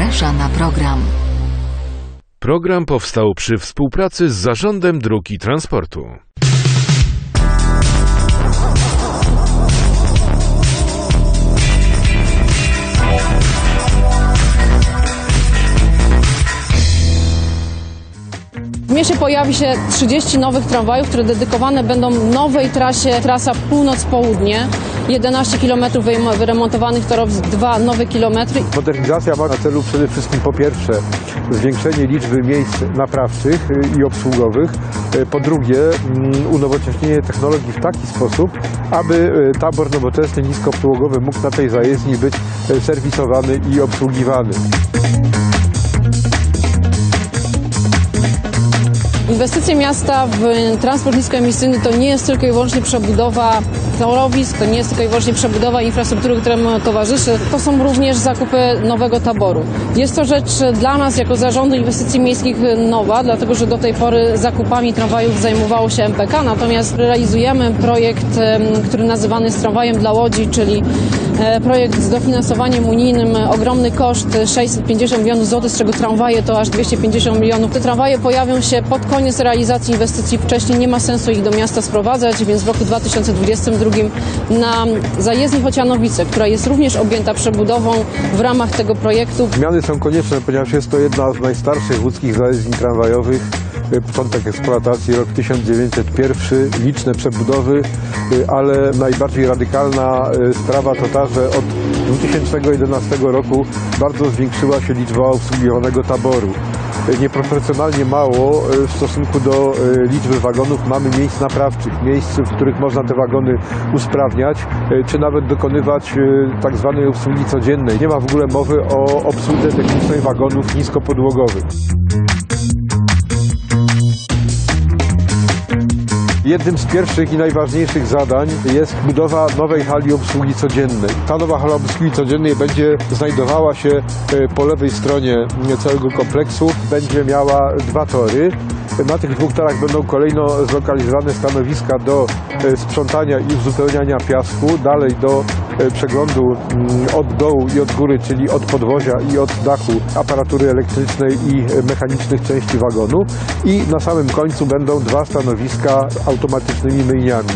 zaprasza na program. Program powstał przy współpracy z Zarządem Dróg i Transportu. Mieście pojawi się 30 nowych tramwajów, które dedykowane będą nowej trasie, trasa północ-południe. 11 km wyremontowanych torów, dwa nowe kilometry. Modernizacja ma na celu przede wszystkim po pierwsze zwiększenie liczby miejsc naprawczych i obsługowych, po drugie mm, unowocześnienie technologii w taki sposób, aby y, tabor nowoczesny niskopodłogowy mógł na tej zajezdni być y, serwisowany i obsługiwany. Inwestycje miasta w transport niskoemisyjny to nie jest tylko i wyłącznie przebudowa torowisk, to nie jest tylko i wyłącznie przebudowa infrastruktury, któremu towarzyszy. To są również zakupy nowego taboru. Jest to rzecz dla nas jako Zarządu Inwestycji Miejskich nowa, dlatego że do tej pory zakupami tramwajów zajmowało się MPK, natomiast realizujemy projekt, który nazywany jest tramwajem dla Łodzi, czyli e, projekt z dofinansowaniem unijnym, ogromny koszt 650 milionów złotych, z czego tramwaje to aż 250 milionów. Te tramwaje pojawią się pod koniec realizacji inwestycji. Wcześniej nie ma sensu ich do miasta sprowadzać, więc w roku 2022 na zajezdni Chocianowice, która jest również objęta przebudową w ramach tego projektu, Zmiany są konieczne, ponieważ jest to jedna z najstarszych łódzkich zajezdni tramwajowych. Y, Początek eksploatacji rok 1901, liczne przebudowy, y, ale najbardziej radykalna y, sprawa to ta, że od 2011 roku bardzo zwiększyła się liczba obsługiwanego taboru. Nieproporcjonalnie mało y, w stosunku do y, liczby wagonów mamy miejsc naprawczych, miejsc, w których można te wagony usprawniać, y, czy nawet dokonywać tak zwanej obsługi codziennej. Nie ma w ogóle mowy o obsłudze technicznej wagonów niskopodłogowych. Jednym z pierwszych i najważniejszych zadań jest budowa nowej hali obsługi codziennej. Ta nowa hala obsługi codziennej będzie znajdowała się e, po lewej stronie całego kompleksu. Będzie miała dwa tory. Na tych dwóch torach będą kolejno zlokalizowane stanowiska do e, sprzątania i uzupełniania piasku, dalej do e, przeglądu mm, od dołu i od góry, czyli od podwozia i od dachu aparatury elektrycznej i e, mechanicznych części wagonu. I na samym końcu będą dwa stanowiska z automatycznymi myjniami.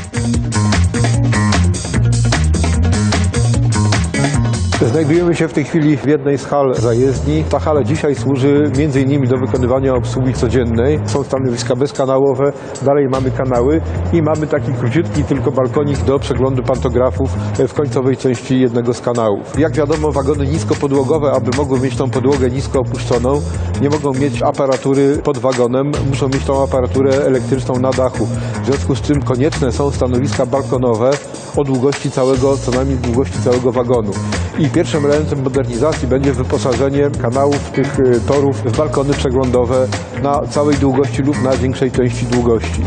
Znajdujemy się w tej chwili w jednej z hal zajezdni. Ta hala dzisiaj służy m.in. do wykonywania obsługi codziennej. Są stanowiska bezkanałowe, dalej mamy kanały i mamy taki króciutki tylko balkonik do przeglądu pantografów w końcowej części jednego z kanałów. Jak wiadomo, wagony niskopodłogowe, aby mogły mieć tą podłogę nisko opuszczoną, nie mogą mieć aparatury pod wagonem, muszą mieć tą aparaturę elektryczną na dachu. W związku z czym konieczne są stanowiska balkonowe o długości całego, co najmniej długości całego wagonu. I pierwszym elementem modernizacji będzie wyposażenie kanałów tych y, torów w balkony przeglądowe na całej długości lub na większej części długości.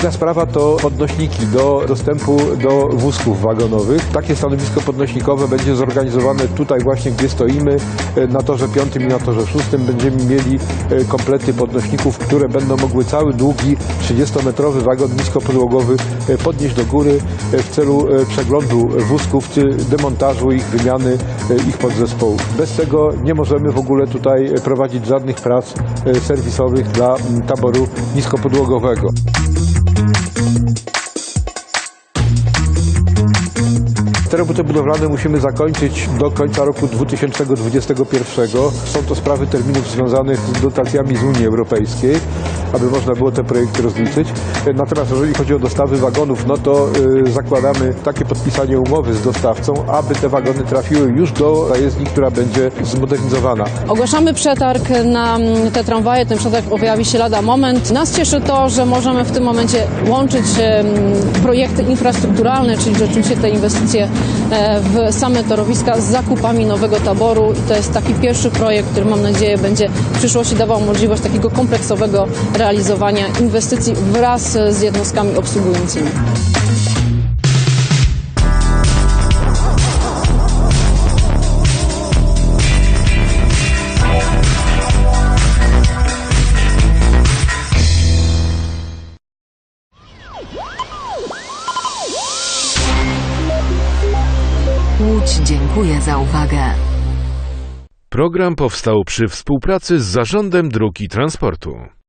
Druga sprawa to podnośniki do dostępu do wózków wagonowych. Takie stanowisko podnośnikowe będzie zorganizowane tutaj właśnie, gdzie stoimy, e, na torze piątym i na torze szóstym. Będziemy mieli e, komplety podnośników, które będą mogły cały długi 30-metrowy wagon niskopodłogowy e, podnieść do góry w celu przeglądu wózków demontażu ich, wymiany ich podzespołów. Bez tego nie możemy w ogóle tutaj prowadzić żadnych prac serwisowych dla taboru niskopodłogowego. Te roboty budowlane musimy zakończyć do końca roku 2021. Są to sprawy terminów związanych z dotacjami z Unii Europejskiej, aby można było te projekty rozliczyć. Natomiast jeżeli chodzi o dostawy wagonów, no to y, zakładamy takie podpisanie umowy z dostawcą, aby te wagony trafiły już do zajezdni, która będzie zmodernizowana. Ogłaszamy przetarg na mm, te tramwaje. Ten przetarg pojawi się lada moment. Nas cieszy to, że możemy w tym momencie łączyć projekty infrastrukturalne, czyli rzeczywiście te inwestycje w same torowiska z zakupami nowego taboru. I to jest taki pierwszy projekt, który mam nadzieję będzie w przyszłości dawał możliwość takiego kompleksowego realizowania inwestycji wraz z jednostkami obsługującymi. Łódź dziękuję za uwagę. Program powstał przy współpracy z Zarządem Dróg i Transportu.